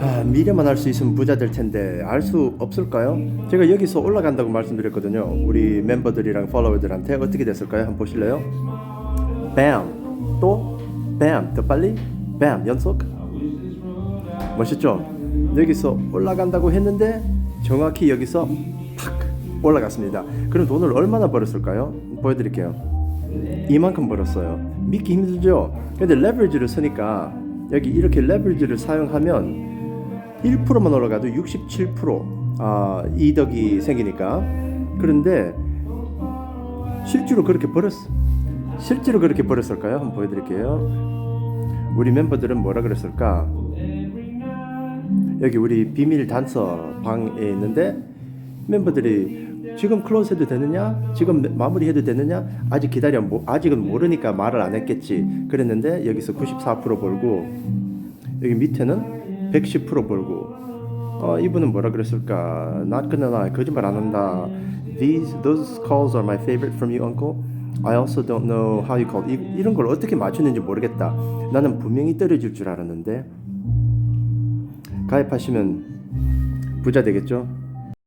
아, 미래만 할수 있으면 부자 될 텐데 알 수 없을까요? 제가 여기서 올라간다고 말씀드렸거든요. 우리 멤버들이랑 팔로워들한테 어떻게 됐을까요? 한번 보실래요? 뱀, 또 뱀, 더 빨리 뱀 연속. 멋있죠? 여기서 올라간다고 했는데 정확히 여기서 팍 올라갔습니다. 그럼 돈을 얼마나 벌었을까요? 보여드릴게요. 이만큼 벌었어요. 믿기 힘들죠? 근데 레버리지를 쓰니까 여기 이렇게 레버리지를 사용하면 1%만 올라가도 67% 아, 이득이 생기니까 그런데 실제로 그렇게 벌었어. 실제로 그렇게 벌었을까요? 한번 보여드릴게요. 우리 멤버들은 뭐라 그랬을까? 여기 우리 비밀 단서 방에 있는데 멤버들이 지금 클로즈 해도 되느냐? 지금 마무리 해도 되느냐? 아직 기다려. 뭐, 아직은 모르니까 말을 안 했겠지. 그랬는데 여기서 94% 벌고 여기 밑에는 110% 벌고 어, 이분은 뭐라 그랬을까? Not gonna lie. 거짓말 안 한다. These those calls are my favorite from you, uncle. I also don't know how you called. 이, 이런 걸 어떻게 맞추는지 모르겠다. 나는 분명히 떨어질 줄 알았는데 가입하시면 부자 되겠죠?